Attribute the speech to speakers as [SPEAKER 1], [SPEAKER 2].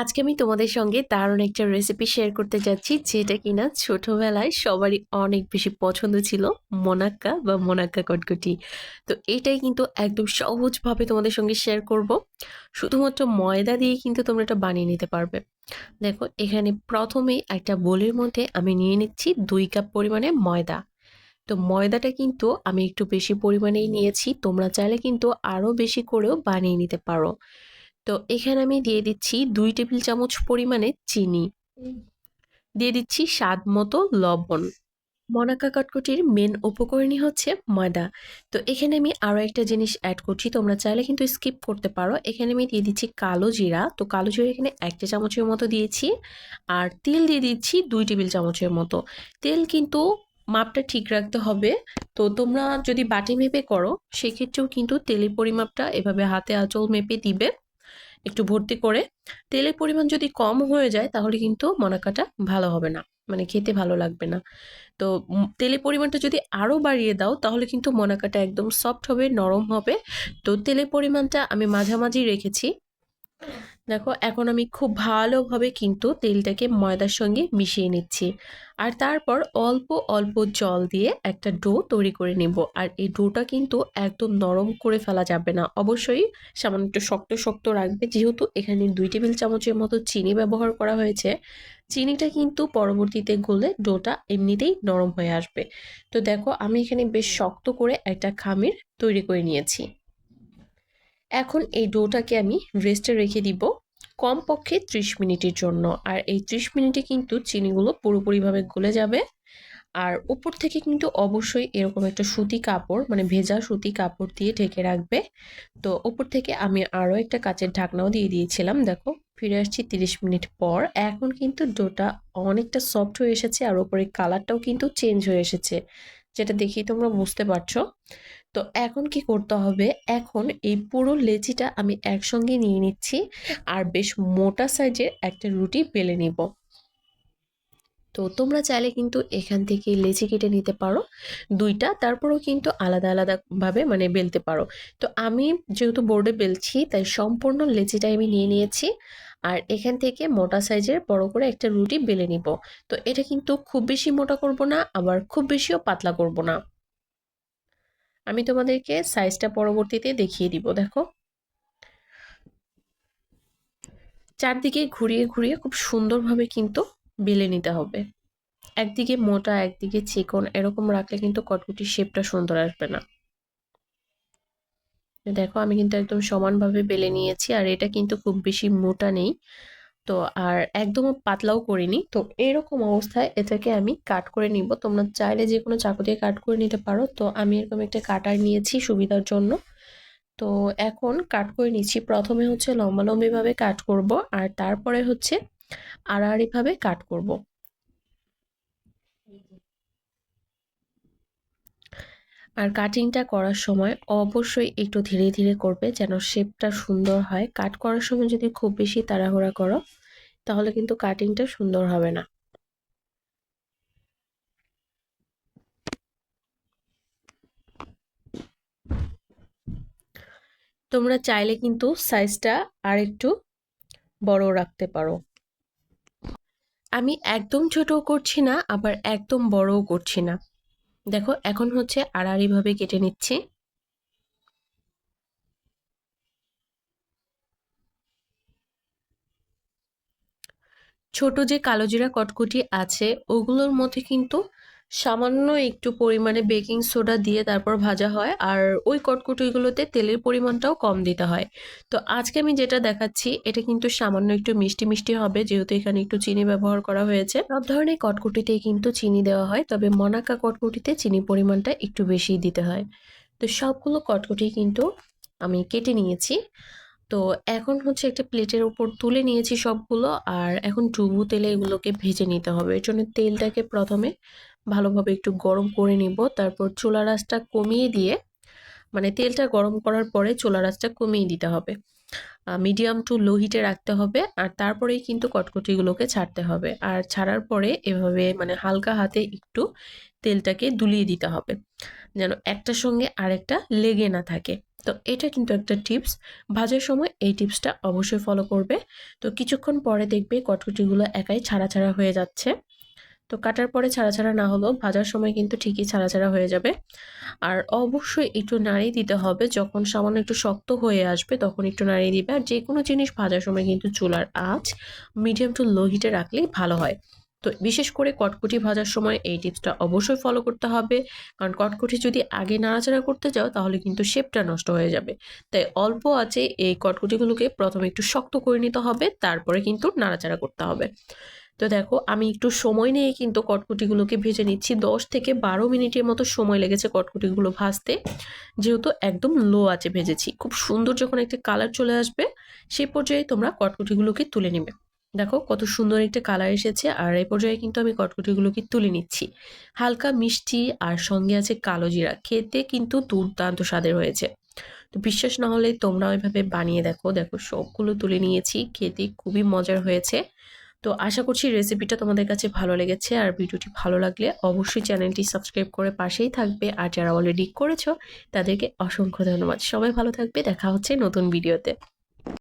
[SPEAKER 1] আজকে আমি তোমাদের সঙ্গে দারুণ একটা রেসিপি শেয়ার করতে যাচ্ছি, যেটা কিনা ছোটবেলায় সবারই অনেক বেশি পছন্দ ছিল, মোনাক্কা বা মোনাক্কা কটকটি। তো এটাই কিন্তু একদম সহজভাবে তোমাদের সঙ্গে শেয়ার করব। শুধুমাত্র ময়দা দিয়ে কিন্তু তোমরা এটা বানিয়ে নিতে পারবে। দেখো, এখানে প্রথমেই একটা বোলের মধ্যে আমি নিয়ে নিচ্ছি দুই কাপ পরিমাণে ময়দা। তো ময়দাটা কিন্তু আমি একটু বেশি পরিমাণেই নিয়েছি, তোমরা চাইলে কিন্তু আরও বেশি করেও বানিয়ে নিতে পারো। তো এখানে আমি দিয়ে দিচ্ছি দুই টেবিল চামচ পরিমাণে চিনি। দিয়ে দিচ্ছি স্বাদ মতো লবণ। মনাকা কটকটির মেন উপকরণই হচ্ছে ময়দা। তো এখানে আমি আরও একটা জিনিস অ্যাড করছি, তোমরা চাইলে কিন্তু স্কিপ করতে পারো। এখানে আমি দিয়ে দিচ্ছি কালো জিরা। তো কালো জিরা এখানে একটা চামচের মতো দিয়েছি আর তেল দিয়ে দিচ্ছি দুই টেবিল চামচের মতো। তেল কিন্তু মাপটা ঠিক রাখতে হবে। তো তোমরা যদি বাটি মেপে করো, সেক্ষেত্রেও কিন্তু তেলের পরিমাপটা এভাবে হাতে আঁচল মেপে দিবে। একটু ভর্তি করে তেলের পরিমাণ যদি কম হয়ে যায় তাহলে কিন্তু মনাকাটা ভালো হবে না মানে খেতে ভালো লাগবে না। তো তেলের পরিমাণটা যদি আরও বাড়িয়ে দাও তাহলে কিন্তু মনাকাটা একদম সফট হবে, নরম হবে। তো তেলের পরিমাণটা আমি মাঝামাঝি রেখেছি। দেখো, এখন আমি খুব ভালোভাবে কিন্তু তেলটাকে ময়দার সঙ্গে মিশিয়ে নিচ্ছি। আর তারপর অল্প অল্প জল দিয়ে একটা ডো তৈরি করে নেব। আর এই ডোটা কিন্তু একদম নরম করে ফেলা যাবে না। অবশ্যই সামান্য একটু শক্ত শক্ত রাখবে। যেহেতু এখানে দুই টেবিল চামচের মতো চিনি ব্যবহার করা হয়েছে, চিনিটা কিন্তু পরবর্তীতে গলে ডোটা এমনিতেই নরম হয়ে আসবে। তো দেখো, আমি এখানে বেশ শক্ত করে একটা খামির তৈরি করে নিয়েছি। এখন এই ডোটাকে আমি রেস্টে রেখে দিব কমপক্ষে ত্রিশ মিনিটের জন্য। আর এই ত্রিশ মিনিটে কিন্তু চিনিগুলো পুরোপুরিভাবে গলে যাবে। আর উপর থেকে কিন্তু অবশ্যই এরকম একটা সুতি কাপড় মানে ভেজা সুতি কাপড় দিয়ে ঢেকে রাখবে। তো উপর থেকে আমি আরও একটা কাচের ঢাকনাও দিয়ে দিয়েছিলাম। দেখো, ফিরে আসছি তিরিশ মিনিট পর। এখন কিন্তু ডোটা অনেকটা সফট হয়ে এসেছে আর ওপরে কালারটাও কিন্তু চেঞ্জ হয়ে এসেছে। যেটা দেখেই তোমরা বুঝতে পারছ। তো এখন কি করতে হবে? এখন এই পুরো লেচিটা আমি একসঙ্গে নিয়ে নিচ্ছি আর বেশ মোটা সাইজের একটা রুটি বেলে নিব। তো তোমরা চাইলে কিন্তু এখান থেকে লেচি কেটে নিতে পারো। দুইটা, তারপরেও কিন্তু আলাদা আলাদাভাবে মানে বেলতে পারো। তো আমি যেহেতু বোর্ডে বেলছি, তাই সম্পূর্ণ লেচিটাই আমি নিয়ে নিয়েছি আর এখান থেকে মোটা সাইজের বড় করে একটা রুটি বেলে নিব। তো এটা কিন্তু খুব বেশি মোটা করব না, আবার খুব বেশিও পাতলা করব না। আমি তোমাদেরকে সাইজটা পরবর্তীতে দেখিয়ে দিব, দেখো। চারদিকে ঘুরিয়ে ঘুরিয়ে খুব সুন্দরভাবে কিন্তু বেলে নিতে হবে। একদিকে মোটা, একদিকে চিকন, এরকম রাখলে কিন্তু কটকুটির শেপটা সুন্দর আসবে না। দেখো, আমি কিন্তু একদম সমানভাবে বেলে নিয়েছি, আর এটা কিন্তু খুব বেশি মোটা নেই। তো আর একদম পাতলাও করিনি। তো এরকম অবস্থায় এটাকে আমি কাট করে নিব। তোমরা চাইলে যে কোনো চাকু দিয়ে কাট করে নিতে পারো। তো আমি এরকম একটা কাটার নিয়েছি সুবিধার জন্য। তো এখন কাট করে নিচ্ছি। প্রথমে হচ্ছে লম্বালম্বিভাবে কাট করব আর তারপরে হচ্ছে আড়াআড়িভাবে কাট করব। আর কাটিংটা করার সময় অবশ্যই একটু ধীরে ধীরে করবে যেন শেপটা সুন্দর হয়। কাট করার সময় যদি খুব বেশি তাড়াহুড়া করো, তাহলে কিন্তু কাটিংটা সুন্দর হবে না। তোমরা চাইলে কিন্তু সাইজটা আর একটু বড় রাখতে পারো। আমি একদম ছোটও করছি না, আবার একদম বড়ও করছি না। দেখো, এখন হচ্ছে আড়াআড়িভাবে কেটে নিচ্ছি। ছোট যে কালো জিরা কটকুটি আছে, ওগুলোর মধ্যে কিন্তু সামান্য একটু পরিমাণে বেকিং সোডা দিয়ে তারপর ভাজা হয়। আর ওই কটকুটিগুলোতে তেলের পরিমাণটাও কম দিতে হয়। তো আজকে আমি যেটা দেখাচ্ছি, এটা কিন্তু সামান্য একটু মিষ্টি মিষ্টি হবে, যেহেতু এখানে একটু চিনি ব্যবহার করা হয়েছে। সব ধরনের কটকুটিতেই কিন্তু চিনি দেওয়া হয়, তবে মনাকা কটকুটিতে চিনি পরিমাণটা একটু বেশি দিতে হয়। তো সবগুলো কটকুটি কিন্তু আমি কেটে নিয়েছি। তো এখন হচ্ছে একটা প্লেটের উপর তুলে নিয়েছি সবগুলো, আর এখন ডুবু তেলে এগুলোকে ভেজে নিতে হবে। এর জন্য তেলটাকে প্রথমে ভালোভাবে একটু গরম করে নিব। তারপর চুলা রাসটা কমিয়ে দিয়ে মানে তেলটা গরম করার পরে চুলা রাসটা কমিয়ে দিতে হবে। মিডিয়াম টু লো হিটে রাখতে হবে আর তারপরেই কিন্তু কটকটিগুলোকে ছাড়তে হবে। আর ছাড়ার পরে এভাবে মানে হালকা হাতে একটু তেলটাকে দুলিয়ে দিতে হবে, যেন একটার সঙ্গে আরেকটা লেগে না থাকে। তো এটা কিন্তু একটা টিপস। ভাজার সময় এই টিপসটা অবশ্যই ফলো করবে। তো কিছুক্ষণ পরে দেখবে কটকটিগুলো একাই ছাড়া ছাড়া হয়ে যাচ্ছে। তো কাটার পরে ছাড়া ছাড়া না হলেও ভাজার সময় কিন্তু ঠিকই ছাড়া ছাড়া হয়ে যাবে। আর অবশ্যই একটু নাড়িয়ে দিতে হবে, যখন সামান্য একটু শক্ত হয়ে আসবে তখন একটু নাড়িয়ে দিবে। আর যে কোনো জিনিস ভাজার সময় কিন্তু চুলার আঁচ মিডিয়াম টু লো হিটে রাখলেই ভালো হয়। তো বিশেষ করে কটকুটি ভাজার সময় এই টিপসটা অবশ্যই ফলো করতে হবে। কারণ কটকুটি যদি আগে নাড়াচাড়া করতে যাও তাহলে কিন্তু শেপটা নষ্ট হয়ে যাবে। তাই অল্প আছে এই কটকুটিগুলোকে প্রথমে একটু শক্ত করে নিতে হবে, তারপরে কিন্তু নাড়াচাড়া করতে হবে। তো দেখো, আমি একটু সময় নিয়ে কিন্তু কটকুটিগুলোকে ভেজে নিচ্ছি। দশ থেকে বারো মিনিটের মতো সময় লেগেছে কটকুটিগুলো ভাজতে। যেহেতু একদম লো আছে ভেজেছি। খুব সুন্দর যখন একটা কালার চলে আসবে সেই পর্যায়ে তোমরা কটকুটিগুলোকে তুলে নেবে। দেখো, কত সুন্দর একটা কালার এসেছে আর এই পর্যায়ে কিন্তু আমি কটকটিগুলোকে তুলে নিচ্ছি। হালকা মিষ্টি আর সঙ্গে আছে কালো জিরা। খেতে কিন্তু দুর্দান্ত স্বাদের হয়েছে। তো বিশ্বাস না হলে তোমরা ওইভাবে বানিয়ে দেখো। দেখো, সবগুলো তুলে নিয়েছি। খেতে খুবই মজার হয়েছে। তো আশা করছি রেসিপিটা তোমাদের কাছে ভালো লেগেছে আর ভিডিওটি ভালো লাগলে অবশ্যই চ্যানেলটি সাবস্ক্রাইব করে পাশেই থাকবে আর যারা অলরেডি করেছ তাদেরকে অসংখ্য ধন্যবাদ। সবাই ভালো থাকবে, দেখা হচ্ছে নতুন ভিডিওতে